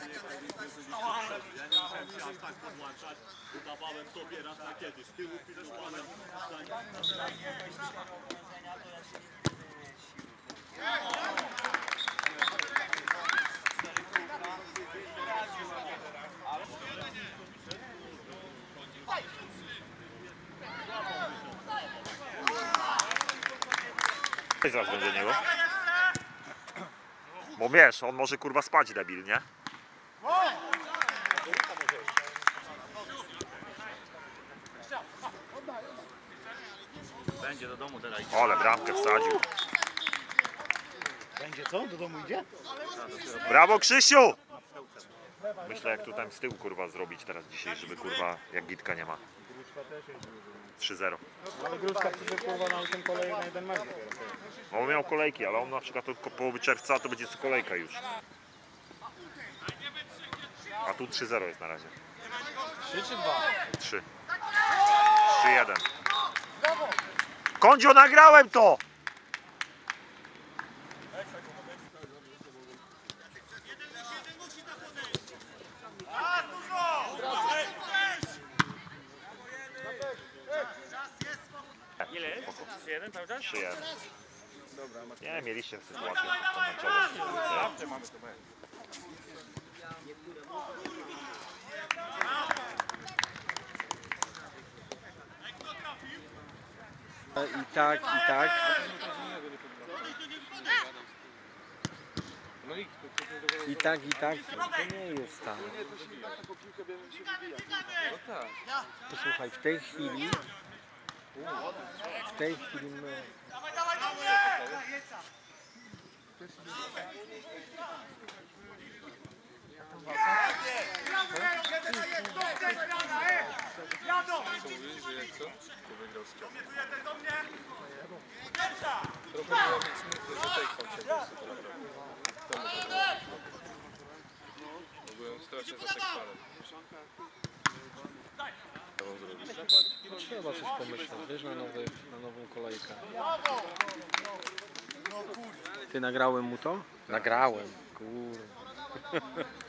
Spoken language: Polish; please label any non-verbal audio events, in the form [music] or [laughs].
Ja nie się aż tak podłączać. Udawałem sobie raz na kiedyś. Pilnowałem. Weź zaraz będzie niego. Bo wiesz, on może kurwa spać debil, nie? Będzie do domu teraz. Ale bramkę wsadził. Będzie co? Do domu idzie? Brawo Krzysiu! Myślę jak tu tam z tyłu kurwa zrobić teraz dzisiaj, żeby kurwa jak gitka nie ma. 3-0. Ale Gruszka przyszedł kurwa na tym kolei na jeden mecz. No on miał kolejki, ale on na przykład od ko- połowy czerwca to będzie co kolejka już. Tu 3-0 jest na razie. 3 czy 2? 3. 3-1. Kondzio, nagrałem to! Ile jest? Jeden cały czas? 3-1. Nie, mieliście sytuację pomęczową. Zawsze mamy to mecz. I tak, i tak. I tak, i tak. To nie jest tam. Posłuchaj, w tej chwili. W tej chwili my. Byłem strasznie zasekwany. Trzeba coś pomyśleć, wiesz, na, nowy, na nową kolejkę. Ty nagrałem mu to? Nagrałem, kur. [laughs]